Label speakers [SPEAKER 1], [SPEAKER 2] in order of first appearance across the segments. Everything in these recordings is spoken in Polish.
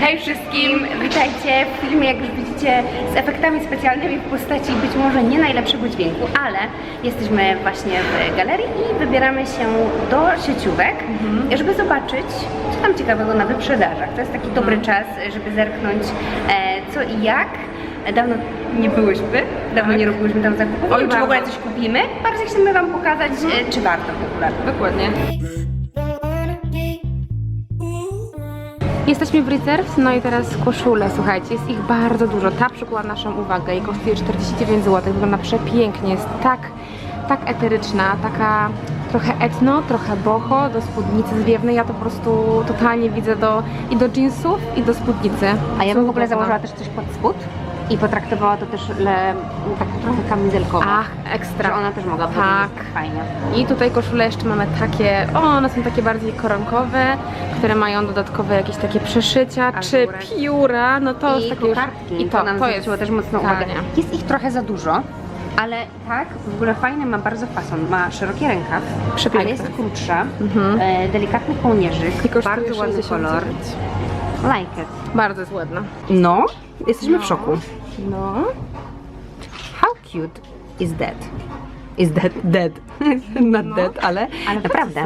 [SPEAKER 1] Hej wszystkim, witajcie w filmie, jak już widzicie, z efektami specjalnymi w postaci być może nie najlepszego dźwięku, ale jesteśmy właśnie w galerii i wybieramy się do sieciówek, żeby zobaczyć, co tam ciekawego na wyprzedażach. To jest taki dobry czas, żeby zerknąć e, co i jak. Dawno nie byłyśmy, dawno nie robiłyśmy tam zakupów,
[SPEAKER 2] Oj,
[SPEAKER 1] czy w ogóle coś kupimy. Bardzo chcemy Wam pokazać, e, czy warto w ogóle.
[SPEAKER 2] Dokładnie. Jesteśmy w Reserve, no i teraz koszule, słuchajcie, jest ich bardzo dużo. Ta przykuła naszą uwagę i kosztuje 49 zł, wygląda przepięknie, jest tak, tak eteryczna, taka trochę etno, trochę boho, do spódnicy zwiewnej, ja to po prostu totalnie widzę do, i do jeansów, i do spódnicy.
[SPEAKER 1] A ja bym w ogóle założyła też coś pod spód i potraktowała to też le, tak trochę kamizelkowo.
[SPEAKER 2] Ach, ekstra.
[SPEAKER 1] że ona też mogła
[SPEAKER 2] Tak.
[SPEAKER 1] być fajnie.
[SPEAKER 2] I tutaj koszule jeszcze mamy takie, o one są takie bardziej koronkowe, które mają dodatkowe jakieś takie przeszycia, czy pióra, no to
[SPEAKER 1] I
[SPEAKER 2] takie
[SPEAKER 1] kokardki,
[SPEAKER 2] i to,
[SPEAKER 1] nam
[SPEAKER 2] to jest
[SPEAKER 1] też mocną uwagę. Jest ich trochę za dużo, ale tak, w ogóle fajny ma bardzo fason. Ma szeroki rękaw,
[SPEAKER 2] Przepiękny.
[SPEAKER 1] ale jest krótsza,
[SPEAKER 2] Mhm.
[SPEAKER 1] e, delikatny kołnierzyk, bardzo ładny
[SPEAKER 2] 69.
[SPEAKER 1] kolor. Like it.
[SPEAKER 2] Bardzo jest ładna.
[SPEAKER 1] No, jesteśmy
[SPEAKER 2] No.
[SPEAKER 1] w szoku.
[SPEAKER 2] No.
[SPEAKER 1] How cute is that? Is that dead? Not
[SPEAKER 2] No.
[SPEAKER 1] dead, ale,
[SPEAKER 2] Ale
[SPEAKER 1] naprawdę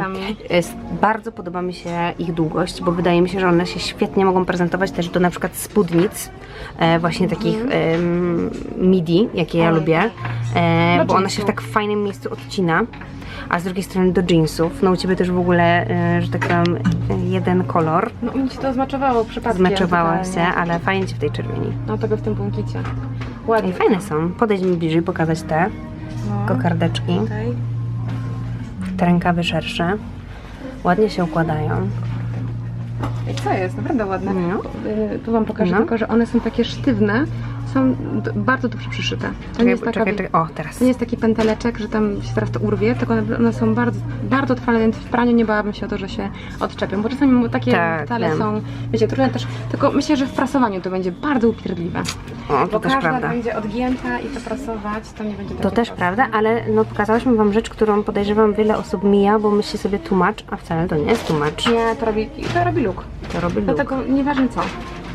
[SPEAKER 1] jest, bardzo podoba mi się ich długość, bo wydaje mi się, że one się świetnie mogą prezentować też do na przykład spódnic, e, właśnie takich em, midi, jakie ja
[SPEAKER 2] Mhm.
[SPEAKER 1] Lubię, e, bo ona się w tak fajnym miejscu odcina. A z drugiej strony do jeansów. No u Ciebie też w ogóle, e, że tak powiem, jeden kolor.
[SPEAKER 2] No mi się to zmaczowało przypadkiem.
[SPEAKER 1] Zmeczowała się, ale fajnie Ci w tej czerwieni.
[SPEAKER 2] No tego w tym błękicie. Ładnie.
[SPEAKER 1] Ej, fajne są. Podejdź mi bliżej, pokazać te
[SPEAKER 2] No.
[SPEAKER 1] kokardeczki.
[SPEAKER 2] Tutaj.
[SPEAKER 1] Te rękawy szersze. Ładnie się układają.
[SPEAKER 2] I co jest? Naprawdę ładne.
[SPEAKER 1] No.
[SPEAKER 2] Y, Tu wam pokażę
[SPEAKER 1] No.
[SPEAKER 2] tylko, że one są takie sztywne, są bardzo dobrze przyszyte. To nie
[SPEAKER 1] Czekaj,
[SPEAKER 2] jest taka
[SPEAKER 1] czekaj, czekaj. O, teraz.
[SPEAKER 2] To nie jest taki pęteleczek, że tam się teraz to urwie, tylko one, one są bardzo, bardzo trwale, więc w praniu nie bałabym się o to, że się odczepią, bo czasami takie
[SPEAKER 1] Tak,
[SPEAKER 2] detale
[SPEAKER 1] wiem.
[SPEAKER 2] są, wiecie, trudne też, tylko myślę, że w prasowaniu to będzie bardzo upierdliwe.
[SPEAKER 1] O, to
[SPEAKER 2] Bo
[SPEAKER 1] też
[SPEAKER 2] każda
[SPEAKER 1] prawda.
[SPEAKER 2] będzie odgięta i to prasować, to nie będzie
[SPEAKER 1] To też
[SPEAKER 2] proste.
[SPEAKER 1] prawda, ale no pokazałyśmy Wam rzecz, którą podejrzewam wiele osób mija, bo myśli sobie tłumacz, a wcale to nie jest tłumacz.
[SPEAKER 2] Nie, to robi, to robi luk.
[SPEAKER 1] To robi luk.
[SPEAKER 2] Dlatego nieważne co.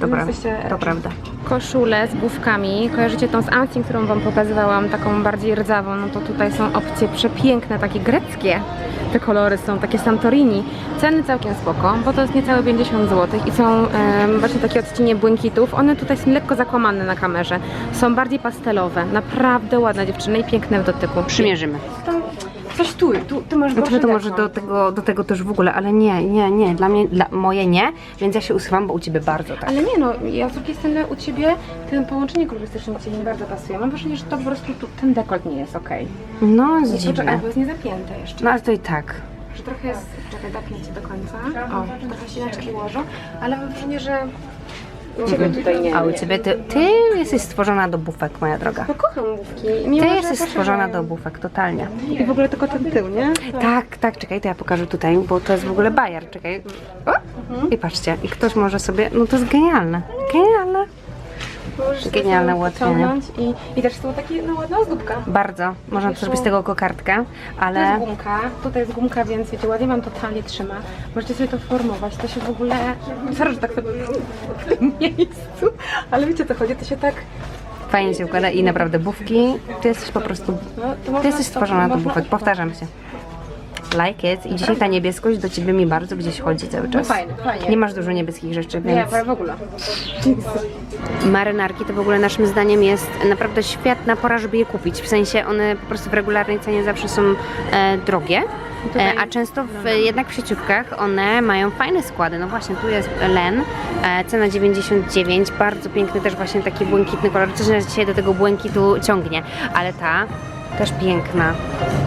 [SPEAKER 1] Dobra,
[SPEAKER 2] Jesteście
[SPEAKER 1] to prawda.
[SPEAKER 2] Koszule z główkami. Kojarzycie tą z Amsting, którą Wam pokazywałam, taką bardziej rdzawą. No to tutaj są opcje przepiękne, takie greckie. Te kolory są takie Santorini. Ceny całkiem spoko, bo to jest niecałe 50 zł i są em, właśnie takie odcienie błękitów. One tutaj są lekko zakłamane na kamerze. Są bardziej pastelowe. Naprawdę ładne dziewczyny i piękne w dotyku.
[SPEAKER 1] Przymierzymy.
[SPEAKER 2] Coś tu, tu, tu masz
[SPEAKER 1] Znaczy to może do tego, do tego też w ogóle, ale nie, nie, nie, dla mnie, dla moje nie, więc ja się usuwam, bo u Ciebie bardzo tak.
[SPEAKER 2] Ale nie no, ja z drugiej strony u Ciebie ten połączenie kolorystyczne Ci nie bardzo pasuje. Mam wrażenie, że to po prostu tu, ten dekolt nie jest okej.
[SPEAKER 1] No, jest
[SPEAKER 2] Nie,
[SPEAKER 1] dziwne.
[SPEAKER 2] poczekaj, bo jest niezapięte jeszcze.
[SPEAKER 1] No ale to i tak.
[SPEAKER 2] Że trochę jest, czekaj, dapnę Cię do końca. O, trochę ścineczki ułożą, ale mam wrażenie, że u Ciebie tutaj nie.
[SPEAKER 1] A u. Ciebie, ty, ty jesteś stworzona do bufek, moja droga.
[SPEAKER 2] No kocham główki.
[SPEAKER 1] Ty
[SPEAKER 2] że
[SPEAKER 1] jesteś stworzona do bufek, totalnie.
[SPEAKER 2] I w ogóle tylko ten tył, nie?
[SPEAKER 1] Tak, tak, czekaj, to ja pokażę tutaj, bo to jest w ogóle bajer, czekaj. O!
[SPEAKER 2] Mhm.
[SPEAKER 1] I patrzcie, i ktoś może sobie, no to jest genialne, genialne.
[SPEAKER 2] Możesz
[SPEAKER 1] Genialne
[SPEAKER 2] to
[SPEAKER 1] ułatwienie.
[SPEAKER 2] I, I też są takie no, ładna ozdóbka.
[SPEAKER 1] Bardzo, można też zrobić z tego kokardkę, ale
[SPEAKER 2] jest gumka, tutaj jest gumka, więc wiecie, ładnie Wam totalnie trzyma. Możecie sobie to formować, to się w ogóle... Sorry, że tak sobie w tym miejscu, ale wiecie co chodzi, to się tak...
[SPEAKER 1] fajnie się układa i naprawdę bufki, ty jesteś po prostu,
[SPEAKER 2] No, to
[SPEAKER 1] ty
[SPEAKER 2] można-
[SPEAKER 1] jesteś stworzona do
[SPEAKER 2] można-
[SPEAKER 1] bufek, powtarzam się. Like it i dzisiaj ta niebieskość do ciebie mi bardzo gdzieś chodzi cały
[SPEAKER 2] No
[SPEAKER 1] czas.
[SPEAKER 2] fajnie, fajnie.
[SPEAKER 1] Nie masz dużo niebieskich rzeczy,
[SPEAKER 2] Nie,
[SPEAKER 1] więc
[SPEAKER 2] w ogóle.
[SPEAKER 1] marynarki to w ogóle naszym zdaniem jest naprawdę świetna pora, żeby je kupić. W sensie one po prostu w regularnej cenie zawsze są e, drogie.
[SPEAKER 2] tutaj-
[SPEAKER 1] E, a często w, jednak w sieciówkach one mają fajne składy. No właśnie, tu jest len, e, cena 99, bardzo piękny też właśnie taki błękitny kolor. Coś nas dzisiaj do tego błękitu ciągnie, ale ta też piękna.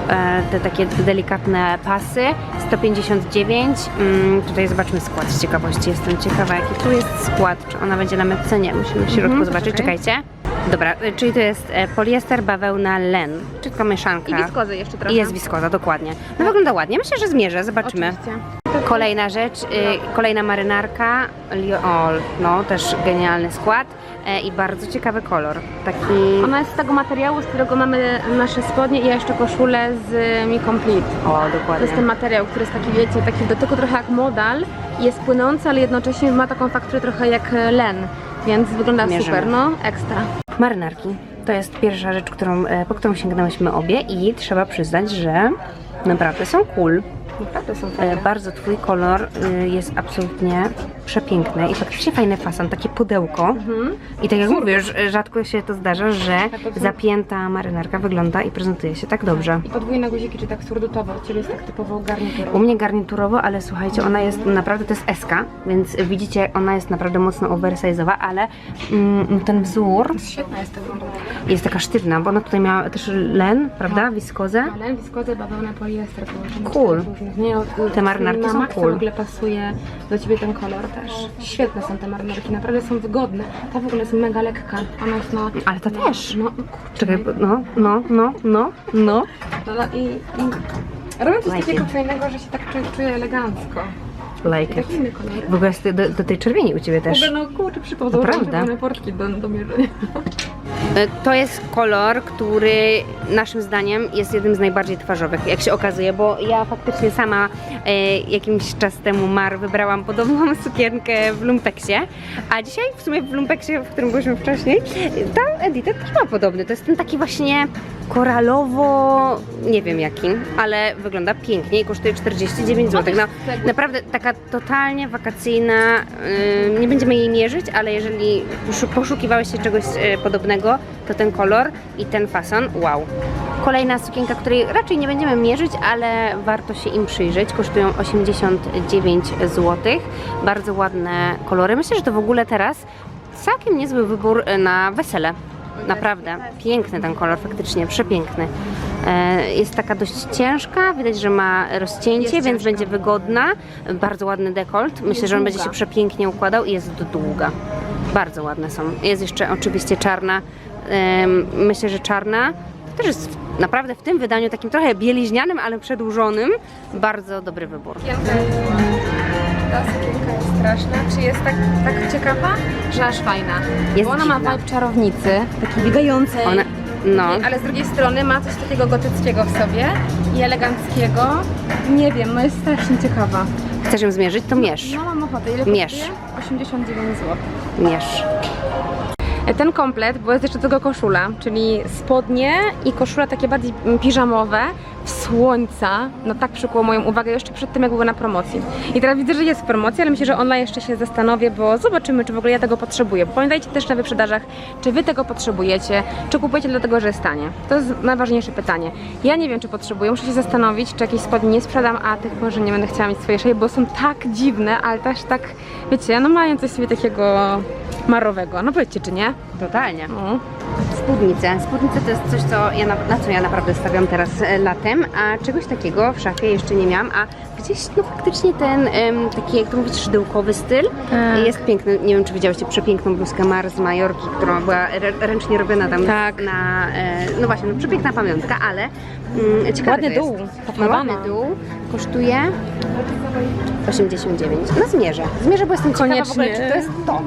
[SPEAKER 1] E, te takie delikatne pasy, 159. Mm, tutaj zobaczmy skład z ciekawości. Jestem ciekawa, jaki tu jest skład. Czy ona będzie na metce? Nie, musimy w środku
[SPEAKER 2] Mhm,
[SPEAKER 1] zobaczyć.
[SPEAKER 2] poczekaj.
[SPEAKER 1] Czekajcie. Dobra, y, czyli to jest e, poliester, bawełna, len, czyli taka mieszanka.
[SPEAKER 2] I wiskozę jeszcze trochę.
[SPEAKER 1] I jest wiskoza, dokładnie. No wygląda ładnie. Myślę, że zmierzę, zobaczymy.
[SPEAKER 2] Oczywiście.
[SPEAKER 1] Kolejna rzecz, kolejna marynarka, Liol, no też genialny skład e, i bardzo ciekawy kolor. Taki,
[SPEAKER 2] Ona jest z tego materiału, z którego mamy nasze spodnie i jeszcze koszulę z Mi Complete.
[SPEAKER 1] o
[SPEAKER 2] To jest ten
[SPEAKER 1] dokładnie.
[SPEAKER 2] materiał, który jest taki, wiecie, taki w dotyku trochę jak modal, jest płynący, ale jednocześnie ma taką fakturę trochę jak len, więc wygląda
[SPEAKER 1] Mierzymy.
[SPEAKER 2] super, no, ekstra.
[SPEAKER 1] Marynarki. To jest pierwsza rzecz, którą, e, po którą sięgnęłyśmy obie i trzeba przyznać, że naprawdę są cool.
[SPEAKER 2] Naprawdę są
[SPEAKER 1] E,
[SPEAKER 2] fajne.
[SPEAKER 1] Bardzo twój kolor y, jest absolutnie przepiękny i faktycznie fajny fason, takie pudełko.
[SPEAKER 2] Mhm.
[SPEAKER 1] I tak jak mówisz, e, rzadko się to zdarza, że
[SPEAKER 2] są-
[SPEAKER 1] zapięta marynarka wygląda i prezentuje się tak dobrze.
[SPEAKER 2] I podwójne guziki, czy tak surdutowo, czyli jest tak typowo garniturowo.
[SPEAKER 1] U mnie garniturowo, ale słuchajcie, ona jest naprawdę, to jest SK, więc widzicie, ona jest naprawdę mocno oversize'owa, ale mm, ten wzór
[SPEAKER 2] Świetna jest ta wygląda.
[SPEAKER 1] jest taka sztywna, bo ona tutaj miała też len, prawda, wiskozę.
[SPEAKER 2] Len, wiskozę, bawełnę, poliester połączone.
[SPEAKER 1] Cool.
[SPEAKER 2] Nie, no,
[SPEAKER 1] Te marynarki
[SPEAKER 2] na
[SPEAKER 1] są
[SPEAKER 2] maksa
[SPEAKER 1] cool.
[SPEAKER 2] w ogóle pasuje do Ciebie ten kolor też. Świetne są te marynarki, naprawdę są wygodne. Ta w ogóle jest mega lekka. Ona jest na...
[SPEAKER 1] Ale ta też.
[SPEAKER 2] No, kurczę.
[SPEAKER 1] Czekaj, no, no, no, no, no.
[SPEAKER 2] No, no i, i robią coś takiego fajnego, że się tak czuję, czuję elegancko. Kolor.
[SPEAKER 1] W ogóle jest do, do tej czerwieni u Ciebie też.
[SPEAKER 2] W ogóle, no kurczę,
[SPEAKER 1] prawda.
[SPEAKER 2] mam portki do, do mierzenia.
[SPEAKER 1] To jest kolor, który naszym zdaniem jest jednym z najbardziej twarzowych, jak się okazuje, bo ja faktycznie sama e, jakiś czas temu Mar wybrałam podobną sukienkę w lumpeksie, a dzisiaj w sumie w lumpeksie, w którym byliśmy wcześniej, tam Edita też ma podobny. To jest ten taki właśnie koralowo, nie wiem jaki, ale wygląda pięknie i kosztuje 49 zł. No, naprawdę taka totalnie wakacyjna, yy, nie będziemy jej mierzyć, ale jeżeli poszu- poszukiwałeś się czegoś yy, podobnego, to ten kolor i ten fason, wow. Kolejna sukienka, której raczej nie będziemy mierzyć, ale warto się im przyjrzeć. Kosztują 89 zł. Bardzo ładne kolory. Myślę, że to w ogóle teraz całkiem niezły wybór yy, na wesele. Naprawdę, piękny ten kolor, faktycznie, przepiękny. E, Jest taka dość ciężka, widać, że ma rozcięcie,
[SPEAKER 2] Jest
[SPEAKER 1] więc
[SPEAKER 2] ciężka.
[SPEAKER 1] będzie wygodna. Bardzo ładny dekolt. Myślę, że on będzie się przepięknie układał i jest długa. Bardzo ładne są. Jest jeszcze oczywiście czarna. Myślę, że czarna to też jest naprawdę w tym wydaniu takim trochę bieliźnianym, ale przedłużonym. Bardzo dobry wybór.
[SPEAKER 2] Ta sukienka jest straszna. Czy jest tak, tak ciekawa, że aż fajna?
[SPEAKER 1] Jest
[SPEAKER 2] Bo ona ma
[SPEAKER 1] dziwna.
[SPEAKER 2] vibe czarownicy, takiej biegającej.
[SPEAKER 1] Ona, no,
[SPEAKER 2] Ale z drugiej strony ma coś takiego gotyckiego w sobie i eleganckiego. Nie wiem, no jest strasznie ciekawa.
[SPEAKER 1] chcesz ją zmierzyć, to mierz.
[SPEAKER 2] No mam ochotę. Ile
[SPEAKER 1] Mierz.
[SPEAKER 2] kosztuje? 89 zł.
[SPEAKER 1] Mierz.
[SPEAKER 2] Ten komplet, bo jest jeszcze do tego koszula, czyli spodnie i koszula takie bardziej piżamowe słońca, no tak przykuło moją uwagę jeszcze przed tym, jak były na promocji. I teraz widzę, że jest w promocji, ale myślę, że online jeszcze się zastanowię, bo zobaczymy, czy w ogóle ja tego potrzebuję. Bo pamiętajcie też na wyprzedażach, czy wy tego potrzebujecie, czy kupujecie dlatego, że jest tanie. To jest najważniejsze pytanie. Ja nie wiem, czy potrzebuję, muszę się zastanowić, czy jakieś spodnie nie sprzedam, a tych może nie będę chciała mieć swojej szyi, bo są tak dziwne, ale też tak, wiecie, no mają coś sobie takiego marowego. No powiedzcie, czy nie?
[SPEAKER 1] Totalnie.
[SPEAKER 2] No.
[SPEAKER 1] Spódnice. Spódnice to jest coś, co ja na, na co ja naprawdę stawiam teraz e, latem, a czegoś takiego w szafie jeszcze nie miałam, a gdzieś no faktycznie ten em, taki, jak to mówić, szydełkowy styl
[SPEAKER 2] Tak.
[SPEAKER 1] jest piękny. Nie wiem, czy widziałyście przepiękną bluzkę Mar z Majorki, która była ręcznie robiona tam
[SPEAKER 2] Tak.
[SPEAKER 1] na, e, no właśnie, no, przepiękna pamiątka, ale mm, ciekawe
[SPEAKER 2] Ładny dół.
[SPEAKER 1] No, ładny dół, kosztuje 89. No zmierzę, zmierzę, bo jestem ciekawa w ogóle, czy to
[SPEAKER 2] Koniecznie.
[SPEAKER 1] jest to.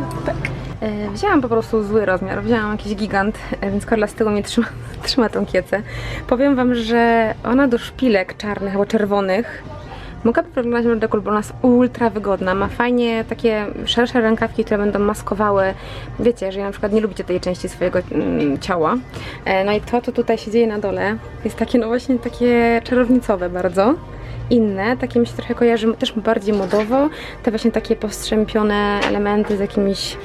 [SPEAKER 2] E, Wzięłam po prostu zły rozmiar, wzięłam jakiś gigant, e, więc Karla z tyłu mnie trzyma, trzyma tą kiecę. Powiem Wam, że ona do szpilek czarnych albo czerwonych mogłaby wyglądać dekolt, bo ona jest ultra wygodna. Ma fajnie takie szersze rękawki, które będą maskowały. Wiecie, że ja na przykład nie lubicie tej części swojego mm, ciała. E, No i to, co tutaj się dzieje na dole, jest takie no właśnie takie czarownicowe bardzo inne, takie mi się trochę kojarzy też bardziej modowo, te właśnie takie postrzępione elementy z jakimiś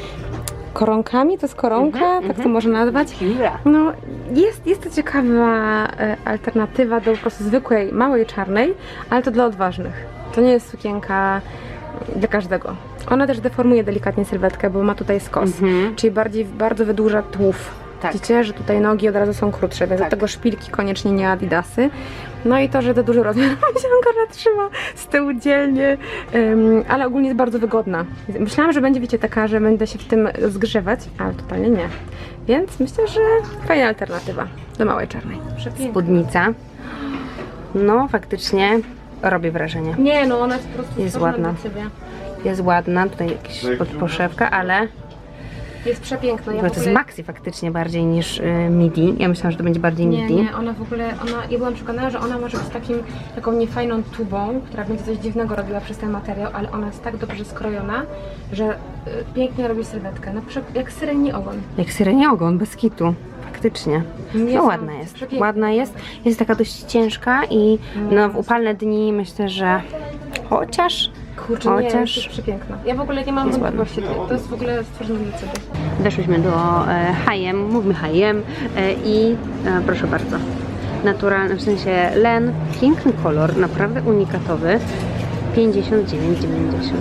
[SPEAKER 2] koronkami, to jest koronka,
[SPEAKER 1] Mhm,
[SPEAKER 2] tak to
[SPEAKER 1] mhm.
[SPEAKER 2] można nazwać. No, jest, jest to ciekawa e, alternatywa do po prostu zwykłej, małej czarnej, ale to dla odważnych. To nie jest sukienka dla każdego. Ona też deformuje delikatnie sylwetkę, bo ma tutaj skos,
[SPEAKER 1] Mhm.
[SPEAKER 2] czyli bardziej bardzo wydłuża tułów.
[SPEAKER 1] Tak.
[SPEAKER 2] Widzicie, że tutaj nogi od razu są krótsze, więc
[SPEAKER 1] Tak.
[SPEAKER 2] do tego szpilki koniecznie nie adidasy. No i to, że to duży rozmiar, myślałam, że trzyma z tyłu dzielnie, ym, ale ogólnie jest bardzo wygodna. Myślałam, że będzie, wiecie, taka, że będę się w tym zgrzewać, ale totalnie nie. Więc myślę, że fajna alternatywa do małej czarnej.
[SPEAKER 1] Spódnica. No, faktycznie robi wrażenie.
[SPEAKER 2] Nie, no ona jest po prostu
[SPEAKER 1] Jest ładna. Jest ładna, tutaj jakaś podposzewka, ale
[SPEAKER 2] Jest przepiękna. Ja
[SPEAKER 1] to jest
[SPEAKER 2] ogóle-
[SPEAKER 1] maxi faktycznie bardziej niż y, midi. Ja myślałam, że to będzie bardziej
[SPEAKER 2] Nie,
[SPEAKER 1] midi.
[SPEAKER 2] nie, ona w ogóle, ona, ja byłam przekonana, że ona może być takim, taką niefajną tubą, która będzie coś dziwnego robiła przez ten materiał, ale ona jest tak dobrze skrojona, że y, pięknie robi sylwetkę, no, prze- jak syreni ogon.
[SPEAKER 1] Jak syrenie ogon, bez kitu. Faktycznie. No
[SPEAKER 2] Jest
[SPEAKER 1] ładna jest.
[SPEAKER 2] przepiękna.
[SPEAKER 1] Ładna jest. Jest taka dość ciężka i no, w upalne dni myślę, że chociaż
[SPEAKER 2] Kurczę, nie,
[SPEAKER 1] Chociaż-
[SPEAKER 2] jest przepiękna. Ja w ogóle nie mam wątpliwości, to jest w ogóle stworzone dla ciebie.
[SPEAKER 1] Weszłyśmy do e, H&M, mówmy H&M e, i e, proszę bardzo, naturalny, w sensie len, piękny kolor, naprawdę unikatowy, 59,90.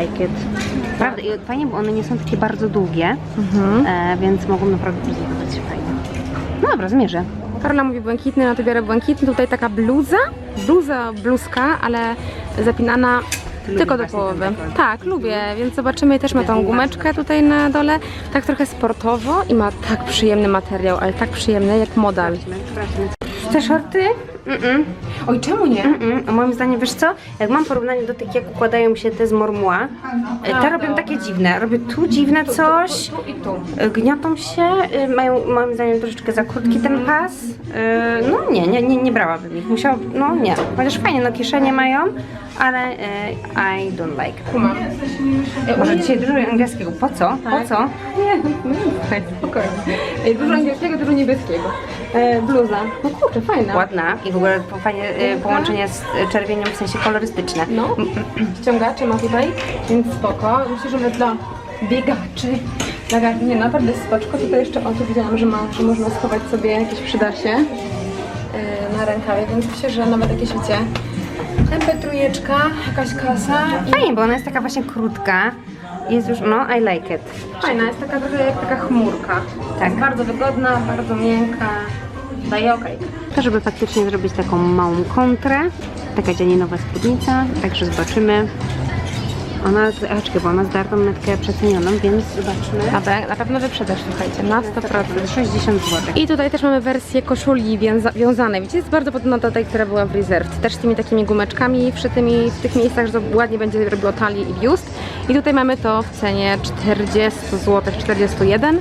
[SPEAKER 1] Like it. Prawda, i fajnie, bo one nie są takie bardzo długie,
[SPEAKER 2] Mhm.
[SPEAKER 1] e, więc mogą naprawdę prezentować się fajnie. No dobra, zmierzę.
[SPEAKER 2] Karola mówi błękitny, no to biorę błękitny. Tutaj taka bluza, bluza, bluzka, ale zapinana tylko do połowy. Tak, lubię, więc zobaczymy. Też ma tą gumeczkę tutaj na dole, tak trochę sportowo i ma tak przyjemny materiał, ale tak przyjemny jak modal.
[SPEAKER 1] Te shorty? Mm-mm.
[SPEAKER 2] Oj, czemu nie?
[SPEAKER 1] Mm-mm. A moim zdaniem, wiesz co? Jak mam porównanie do tych, jak układają się te z mormuła, e, te robią takie dziwne. Robię tu dziwne coś, e, gniotą się, e, mają moim zdaniem troszeczkę za krótki ten pas. E, No nie, nie, nie, nie brałabym ich. Musiała, no nie. Chociaż fajnie, no kieszenie mają, ale e, I don't like.
[SPEAKER 2] Kumam.
[SPEAKER 1] Może dzisiaj dużo angielskiego. Po co? Po co?
[SPEAKER 2] Nie, no słuchaj, spokojnie. Ej, Dużo angielskiego, dużo niebieskiego. E, bluza. No kurczę, fajna.
[SPEAKER 1] Ładna i w ogóle po- fajnie e, połączenie z e, czerwienią w sensie kolorystyczne.
[SPEAKER 2] No, ściągacze ma tutaj, więc spoko. Myślę, że dla biegaczy, dla gar- nie, naprawdę jest spoczko. Tutaj jeszcze, o tu widziałam, że ma, że można schować sobie jakieś przydasie yy, na rękawie, więc myślę, że nawet jakieś, wiecie, MP3, jakaś kasa
[SPEAKER 1] Fajnie, bo ona jest taka właśnie krótka. Jest już, no, I like it.
[SPEAKER 2] fajna, jest taka trochę jak taka chmurka.
[SPEAKER 1] Tak.
[SPEAKER 2] Jest bardzo wygodna, bardzo miękka, daje okej.
[SPEAKER 1] To, żeby faktycznie zrobić taką małą kontrę, taka dzianinowa spódnica, także zobaczymy. Ona, a czekaj, bo ona zdartą metkę przecenioną, więc zobaczmy.
[SPEAKER 2] Na, na pewno wyprzedasz, słuchajcie, na 100%.
[SPEAKER 1] 60 zł.
[SPEAKER 2] I tutaj też mamy wersję koszuli wiąza wiązanej. Widzicie, jest bardzo podobna do tej, która była w Reserved. Też z tymi takimi gumeczkami wszytymi w tych miejscach, że to ładnie będzie robiło talię i biust. I tutaj mamy to w cenie 40 zł, 41.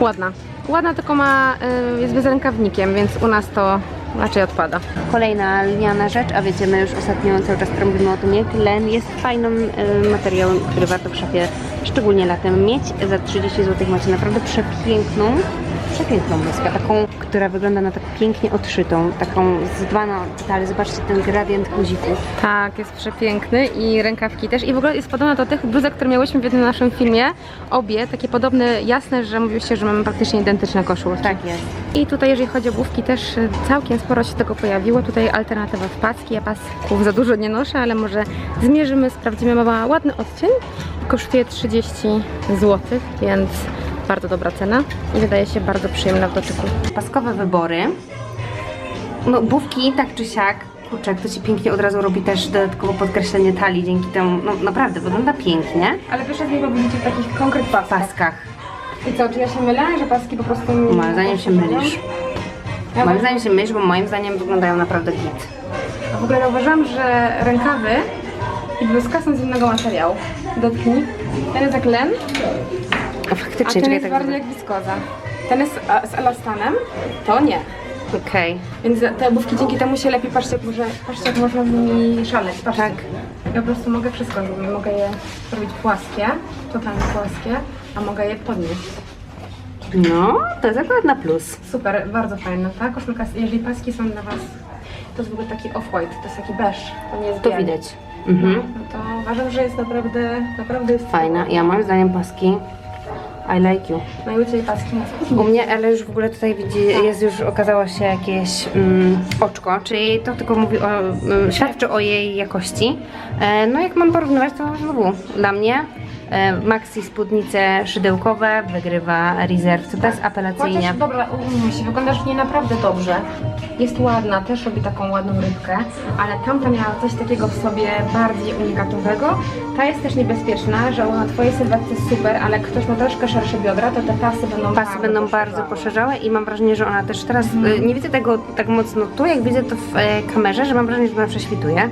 [SPEAKER 2] Ładna. Ładna, tylko ma, y, jest bez rękawnikiem, więc u nas to raczej odpada.
[SPEAKER 1] Kolejna lniana rzecz, a wiecie, my już ostatnio cały czas trąbimy o tym, jak len jest fajnym y, materiałem, który warto w szafie, szczególnie latem, mieć. Za 30 zł macie naprawdę przepiękną, przepiękną bluzkę, taką, która wygląda na tak pięknie odszytą, taką z dwa na detale. Zobaczcie ten gradient guzików.
[SPEAKER 2] Tak, jest przepiękny i rękawki też. I w ogóle jest podobna do tych bluzek, które miałyśmy w jednym naszym filmie. Obie takie podobne, jasne, że mówiłyście, że mamy praktycznie identyczne koszulki.
[SPEAKER 1] Tak jest.
[SPEAKER 2] I tutaj jeżeli chodzi o główki też całkiem sporo się tego pojawiło. Tutaj alternatywa w paski. Ja pasków za dużo nie noszę, ale może zmierzymy, sprawdzimy. Ma ładny odcień. Kosztuje 30 zł, więc bardzo dobra cena i wydaje się bardzo przyjemna w dotyku.
[SPEAKER 1] Paskowe wybory. No, bówki tak czy siak. Kurczę, jak to ci pięknie od razu robi też dodatkowo podkreślenie talii dzięki temu, no naprawdę wygląda pięknie.
[SPEAKER 2] Ale proszę z niego widzicie w takich konkret
[SPEAKER 1] W paskach.
[SPEAKER 2] I co, czy ja się mylę, że paski po prostu...
[SPEAKER 1] Moim zdaniem się mylisz.
[SPEAKER 2] Ja
[SPEAKER 1] Moim zdaniem się mylisz, bo moim zdaniem wyglądają naprawdę git.
[SPEAKER 2] A w ogóle zauważyłam, że rękawy i bluzka są z innego materiału. Dotknij. Ten jest jak len,
[SPEAKER 1] A
[SPEAKER 2] a
[SPEAKER 1] faktycznie,
[SPEAKER 2] ten
[SPEAKER 1] czekaj,
[SPEAKER 2] jest
[SPEAKER 1] tak
[SPEAKER 2] bardziej jak wiskoza. Ten jest a, z elastanem, to nie.
[SPEAKER 1] Okej.
[SPEAKER 2] Więc te obówki dzięki temu się lepiej, patrzcie jak, może, patrzcie, jak można nimi szaleć. Patrzcie.
[SPEAKER 1] Tak.
[SPEAKER 2] Ja po prostu mogę wszystko zrobić. Mogę je zrobić płaskie, totalnie płaskie, a mogę je podnieść.
[SPEAKER 1] No, to jest akurat na plus.
[SPEAKER 2] Super, bardzo fajna. Ta koszulka, jeżeli paski są dla Was, to jest w ogóle taki off-white, to jest taki beż, to nie jest
[SPEAKER 1] To
[SPEAKER 2] biały.
[SPEAKER 1] widać. Mhm.
[SPEAKER 2] No to uważam, że jest naprawdę, naprawdę jest
[SPEAKER 1] Fajna. Ja moim zdaniem paski I like you.
[SPEAKER 2] Najłatwiej paski na
[SPEAKER 1] U
[SPEAKER 2] spódni.
[SPEAKER 1] mnie, ale już w ogóle tutaj widzi, jest już okazało się jakieś mm, oczko, czyli to tylko mówi o, mm, świadczy o jej jakości. E, no jak mam porównywać, to znowu dla mnie maxi spódnice szydełkowe wygrywa Reserved bezapelacyjnie.
[SPEAKER 2] Chociaż, dobra, umówmy się, wyglądasz w niej naprawdę dobrze. Jest ładna, też robi taką ładną rybkę, ale tamta miała coś takiego w sobie bardziej unikatowego. Ta jest też niebezpieczna, że na twojej sylwetce jest super, ale ktoś ma troszkę szersze biodra, to te pasy będą
[SPEAKER 1] Pasy będą bardzo poszerzałe i mam wrażenie, że ona też teraz, e, nie widzę tego tak mocno tu, jak widzę to w e, kamerze, że mam wrażenie, że ona prześwituje.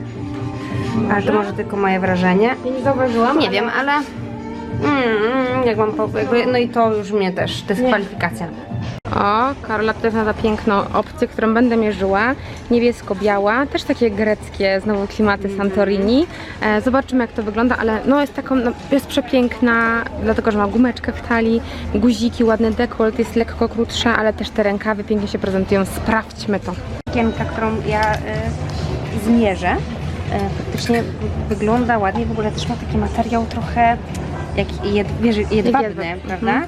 [SPEAKER 1] Ale to może tylko moje wrażenie.
[SPEAKER 2] Ja nie zauważyłam.
[SPEAKER 1] Nie wiem, ale mm, jak mam po, jakby, no i to już mnie też dyskwalifikacja.
[SPEAKER 2] O, Karola tutaj znalazła piękną opcję, którą będę mierzyła. Niebiesko-biała, też takie greckie, znowu klimaty Santorini. E, zobaczymy jak to wygląda, ale no jest taką, no, jest przepiękna, dlatego że ma gumeczkę w talii, guziki, ładny dekolt, jest lekko krótsza, ale też te rękawy pięknie się prezentują. Sprawdźmy to.
[SPEAKER 1] Sukienka, którą ja y, zmierzę, y, faktycznie wygląda ładnie, w ogóle też ma taki materiał trochę jak jed, wiesz, jedwabny,
[SPEAKER 2] jedwab.
[SPEAKER 1] prawda?
[SPEAKER 2] Mhm.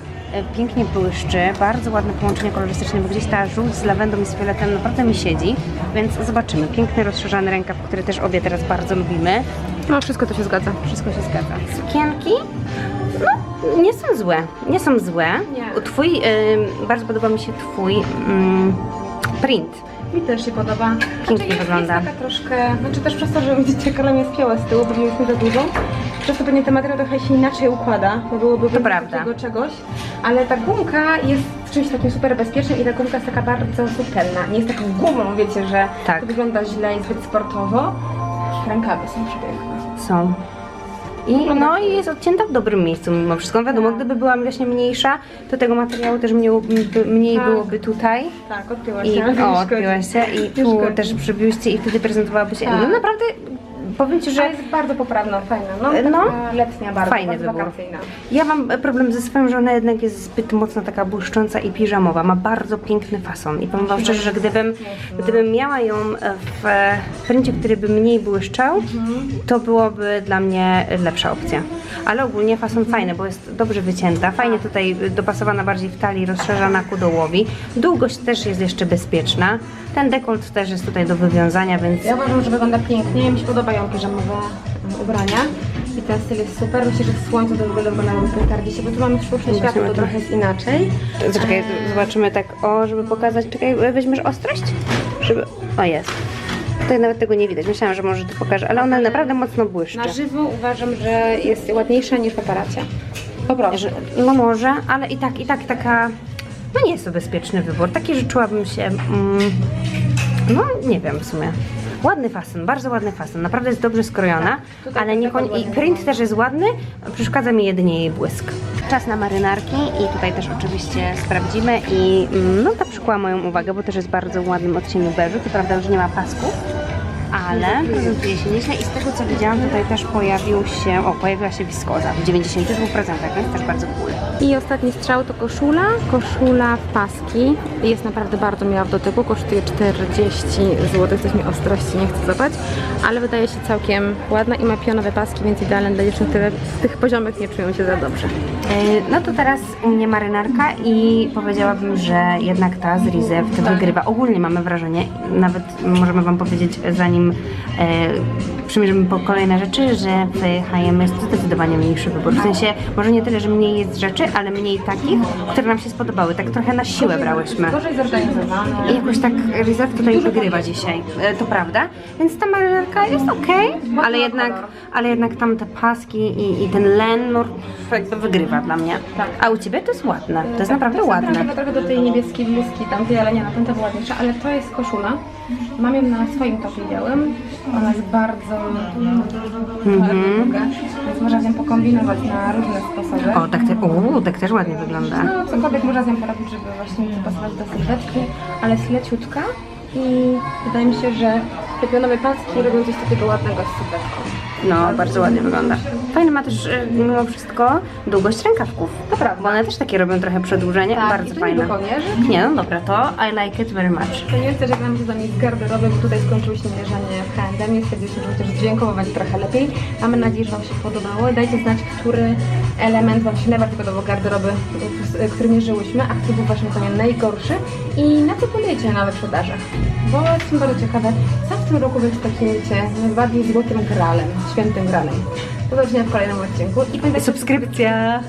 [SPEAKER 1] Y, Pięknie błyszczy, bardzo ładne połączenie kolorystyczne, bo gdzieś ta żółć z lawendą i z fioletem naprawdę mi siedzi, więc zobaczymy. Piękny, rozszerzany rękaw, który też obie teraz bardzo lubimy.
[SPEAKER 2] No wszystko to się zgadza.
[SPEAKER 1] Wszystko się zgadza. Sukienki? No, nie są złe. Nie są złe.
[SPEAKER 2] Nie.
[SPEAKER 1] Twój, y, bardzo podoba mi się twój mm, print.
[SPEAKER 2] Mi też się podoba.
[SPEAKER 1] Pięknie
[SPEAKER 2] jest,
[SPEAKER 1] wygląda.
[SPEAKER 2] Jest taka troszkę, znaczy też przez to, że widzicie, Karola jest piała z tyłu, bo mieliśmy za dużą. Przez to pewnie ten materiał trochę się inaczej układa, bo byłoby
[SPEAKER 1] prawda.
[SPEAKER 2] takiego czegoś. Ale ta gumka jest czymś takim super bezpiecznym i ta gumka jest taka bardzo subtelna. Nie jest taką gumą, wiecie, że
[SPEAKER 1] Tak.
[SPEAKER 2] to wygląda źle i zbyt sportowo. Rękawy są przepiękne.
[SPEAKER 1] Są. I, no i jest odcięta w dobrym miejscu mimo wszystko. Wiadomo, gdyby była właśnie mniejsza, to tego materiału też mniej, mniej
[SPEAKER 2] Tak.
[SPEAKER 1] byłoby tutaj.
[SPEAKER 2] Tak, odpięłaś
[SPEAKER 1] I
[SPEAKER 2] się. ale
[SPEAKER 1] o, się i tu też przybiłyście i wtedy prezentowałaby się.
[SPEAKER 2] Tak.
[SPEAKER 1] No naprawdę powiem Ci,
[SPEAKER 2] Że jest bardzo poprawna, fajna. No,
[SPEAKER 1] No.
[SPEAKER 2] letnia bardzo,
[SPEAKER 1] Fajny
[SPEAKER 2] bardzo
[SPEAKER 1] wybór.
[SPEAKER 2] wakacyjna.
[SPEAKER 1] ja mam problem ze swoją, że ona jednak jest zbyt mocno taka błyszcząca i piżamowa. Ma bardzo piękny fason i powiem Wam szczerze, że gdybym, gdybym miała ją w pryncie, który by mniej błyszczał, to byłoby dla mnie lepsza opcja. Ale ogólnie fason fajny, bo jest dobrze wycięta, fajnie tutaj dopasowana bardziej w talii, rozszerzana ku dołowi. Długość też jest jeszcze bezpieczna. Ten dekolt też jest tutaj do wywiązania, więc
[SPEAKER 2] Ja uważam, że wygląda pięknie. Mi się podobają piżamowe e, ubrania. I ten styl jest super. Myślę, że w słońcu to w ogóle wyglądało petardzie się, bo tu mamy sztuczne światło, to trochę jest inaczej.
[SPEAKER 1] Zaczekaj, zobaczymy tak, o, żeby pokazać. Czekaj, weźmiesz ostrość? Żeby... O, jest. Tutaj nawet tego nie widać. Myślałam, że może to pokażę, ale ona naprawdę mocno błyszczy.
[SPEAKER 2] Na żywo uważam, że jest ładniejsza niż w aparacie. Po prostu.
[SPEAKER 1] No może, ale i tak, i tak taka... No nie jest to bezpieczny wybór. Taki, że czułabym się... Mm, no, nie wiem w sumie. Ładny fason, bardzo ładny fason. Naprawdę jest dobrze skrojona,
[SPEAKER 2] Tutaj
[SPEAKER 1] ale nie,
[SPEAKER 2] tak
[SPEAKER 1] i print też jest ładny. Przeszkadza mi jedynie jej błysk. Czas na marynarki i tutaj też oczywiście sprawdzimy i mm, no ta przykuła moją uwagę, bo też jest bardzo ładnym odcieniu beżu. Co prawda, że nie ma pasków, ale prezentuje się nieźle i z tego co widziałam tutaj też pojawił się, o pojawiła się wiskoza w 92%, więc też bardzo cool.
[SPEAKER 2] I ostatni strzał to koszula. Koszula w paski. Jest naprawdę bardzo miła w dotyku. Kosztuje 40 zł. Coś mi ostrości nie chcę zobaczyć. Ale wydaje się całkiem ładna i ma pionowe paski, więc idealne dla dziewczyn, które z tych poziomych nie czują się za dobrze.
[SPEAKER 1] E, No to teraz u mnie marynarka i powiedziałabym, że jednak ta z Reserved wygrywa. Ogólnie mamy wrażenie, nawet możemy Wam powiedzieć, zanim przymierzymy po kolejne rzeczy, że w H&M jest zdecydowanie mniejszy wybór. W sensie, może nie tyle, że mniej jest rzeczy, ale mniej takich, które nam się spodobały. Tak trochę na siłę brałyśmy.
[SPEAKER 2] Gorzej zorganizowane.
[SPEAKER 1] I jakoś tak Reserve tutaj wygrywa dzisiaj, e, to prawda. Więc ta marynarka jest okej, ale jednak, ale jednak tam te paski i, i ten len, no jakby wygrywa dla mnie.
[SPEAKER 2] Tak.
[SPEAKER 1] A u Ciebie to jest ładne, to jest naprawdę ładne.
[SPEAKER 2] Trochę, trochę do tej niebieskiej bluzki, tam tej, ale nie, na tamta była ładniejsza, ale to jest koszula. Mam ją na swoim topie białym. Ona jest bardzo długa, więc można z nią pokombinować na różne sposoby.
[SPEAKER 1] O, tak, te, uu, tak też ładnie wygląda.
[SPEAKER 2] No, cokolwiek można z nią porobić, żeby właśnie dopasować do sylwetki, ale jest leciutka i wydaje mi się, że te pionowe paski robią coś takiego ładnego z sylwetką.
[SPEAKER 1] No, bardzo ładnie wygląda. Fajny ma też e, mimo wszystko długość rękawków.
[SPEAKER 2] To prawda.
[SPEAKER 1] Bo one też takie robią trochę przedłużenie,
[SPEAKER 2] Tak, i
[SPEAKER 1] bardzo
[SPEAKER 2] to
[SPEAKER 1] fajne.
[SPEAKER 2] nie do kołnierzy.
[SPEAKER 1] Nie, no dobra, to I like it very much.
[SPEAKER 2] To nie jest też jak nam się za z garderoby, bo tutaj skończyłyśmy mierzenie w H&M i stwierdziliśmy, że dźwiękowo będzie trochę lepiej. Mamy nadzieję, że Wam się podobało. Dajcie znać, który element Wam się najbardziej podobał garderoby, y, który mierzyłyśmy, a który był Waszym zdaniem najgorszy i na co polujecie na wyprzedażach. Bo jestem bardzo ciekawe, co w tym roku wiecie, najbardziej złotym gralem, świętym gralem. Do zobaczenia w kolejnym odcinku i pamiętajcie,
[SPEAKER 1] Subskrypcja.